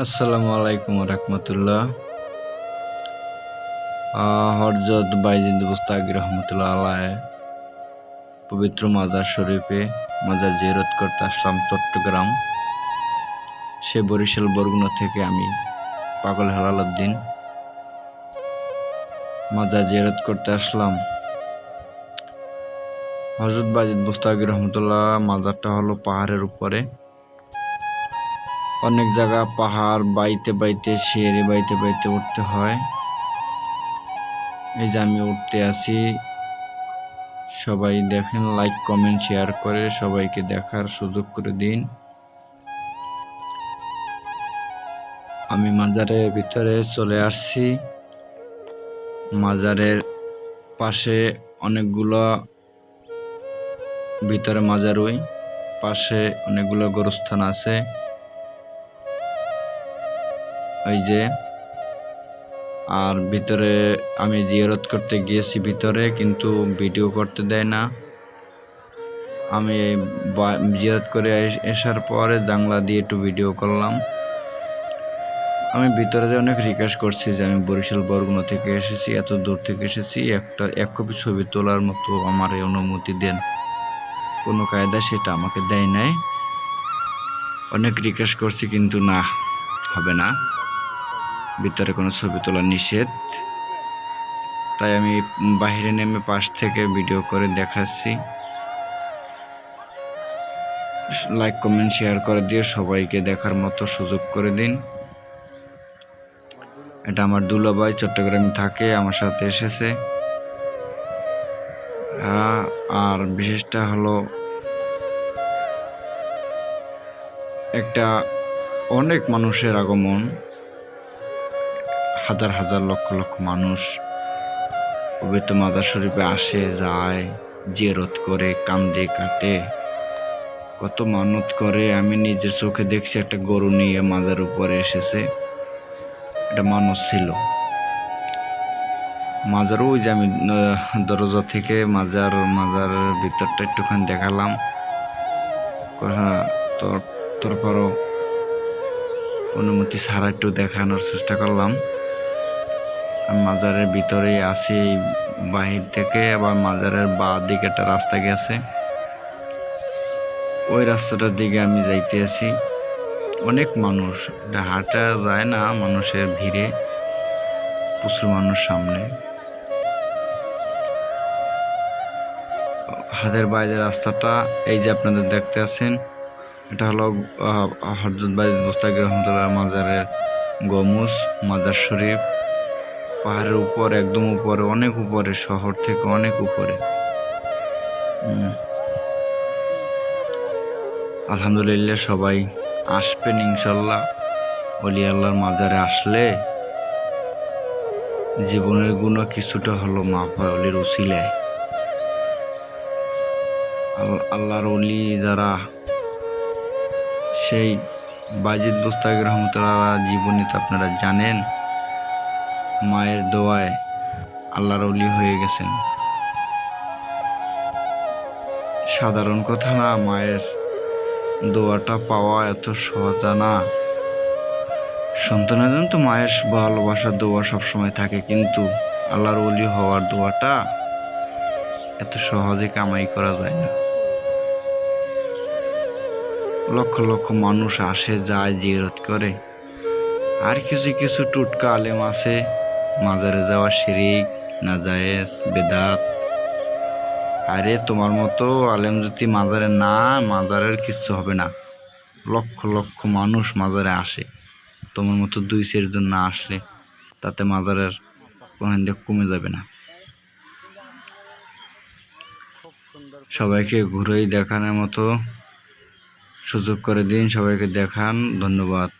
আসসালামু আলাইকুম রহমতুল্লাহ হরজত বাইজিদ মুস্তাক রহমতুল্লাহ আলাহ পবিত্র মাজার শরীফে মাজার জিয়ারত করতে আসলাম চট্টগ্রাম। সে বরিশাল বরগুনা থেকে আমি পাগল হেলালুদ্দিন মাজার জিয়ারত করতে আসলাম। হজরত বাজিদ মুস্তাক রহমতুল্লাহ, মাজারটা হলো পাহাড়ের উপরে। অনেক জায়গা পাহাড় বাইতে বাইতে সিঁড়ি বাইতে বাইতে উঠতে হয়। এই যে আমি উঠতে আসি সবাই দেখেন লাইক কমেন্ট শেয়ার করে সবাইকে দেখার সুযোগ করে দিন। আমি মাজারের ভিতরে চলে আসছি। মাজারের পাশে অনেকগুলো ভিতরে মাজারই পাশে অনেকগুলো গরুস্থান আছে। ওই যে, আর ভিতরে আমি জিয়ারত করতে গিয়েছি ভিতরে, কিন্তু ভিডিও করতে দেয় না। আমি জিয়ারত করে আস- আসার পরে জাংলা দিয়ে একটু ভিডিও করলাম। আমি ভিতরে যে অনেক রিকোয়েস্ট করছি যে আমি বরিশাল বরগুনা থেকে এসেছি, এত দূর থেকে এসেছি, একটা, এক কপি ছবি তোলার মতো আমার অনুমতি দেন। কোনো কায়দা সেটা আমাকে দেয় নাই। অনেক রিকোয়েস্ট করছি কিন্তু না, হবে না। ভিতরে কোনো ছবি তোলা নিষেধ। তাই আমি বাইরে নেমে পাশ থেকে ভিডিও করে দেখাচ্ছি। লাইক কমেন্ট শেয়ার করে দিয়ে সবাইকে দেখার মতো সুযোগ করে দিন। এটা আমার দুলাভাই চট্টগ্রামে থাকে আমার সাথে এসেছে। হ্যাঁ, আর বিশেষটা হলো একটা অনেক মানুষের আগমন। হাজার হাজার লক্ষ লক্ষ মানুষ পবিত্র মাজার শরীফে আসে, যায় যে জিয়ারত করে, কান্দে, কাটে। কত মানত করে, আমি নিজের চোখে দেখছি একটা গরু নিয়ে মাজার উপরে এসেছে। এটা মানুষ ছিল। মাজারও ওই যে আমি দরজা থেকে মাজার মাজার ভিতরটা একটুখানি দেখালাম। তোর তারপরও অনুমতি ছাড়া একটু দেখানোর চেষ্টা করলাম। মাজারের ভিতরেই আছি, এই বাহির থেকে। আবার মাজারের বা দিকে একটা রাস্তা গেছে। ওই রাস্তাটার দিকে আমি যাইতে আছি। অনেক মানুষ। এটা হাঁটা যায় না মানুষের ভিড়ে, প্রচুর মানুষ সামনে। হাতের বাইরে রাস্তাটা, এই যে আপনাদের দেখতে আছেন, এটা হলো হজরত বাইজ মুস্তাক রহমতুল্লাহ মাজারের গমুস মাজার শরীফ। পাহাড়ের উপর, একদম উপরে, অনেক উপরে, শহর থেকে অনেক উপরে। আলহামদুলিল্লাহ সবাই আসবেন ইনশাল্লাহ। অলি আল্লাহর মাজারে আসলে জীবনের গুণ কিছুটা হলো মাফ হয় অলির উসিলায় আল্লাহর অলি যারা, সেই বাজিদ রহমতুল্লাহ জীবনী তো আপনারা জানেন। মায়ের দোয়ায় আল্লাহর অলি হয়ে গেছেন। সাধারণ কথা না, মায়ের দোয়াটা পাওয়া এত সহজা না। সন্তানের জন্য তো মায়ের ভালোবাসার দোয়া সবসময় থাকে, কিন্তু আল্লাহর অলি হওয়ার দোয়াটা এত সহজে কামাই করা যায় না। লক্ষ লক্ষ মানুষ আসে, যায়, জিয়ারত করে। আর কিছু কিছু টুটকা আলেম আছে মাজারে যাওয়া শিরিক, নাজায়েজ, বেদাত। আরে, তোমার মতো আলেম যদি মাজারে না, মাজারের কিচ্ছু হবে না। লক্ষ লক্ষ মানুষ মাজারে আসে। তোমার মতো দুই চারজন না আসলে তাতে মাজারের কোনো দিক কমে যাবে না। সবাইকে ঘুরেই দেখানোর মতো সুযোগ করে দিন, সবাইকে দেখান, ধন্যবাদ।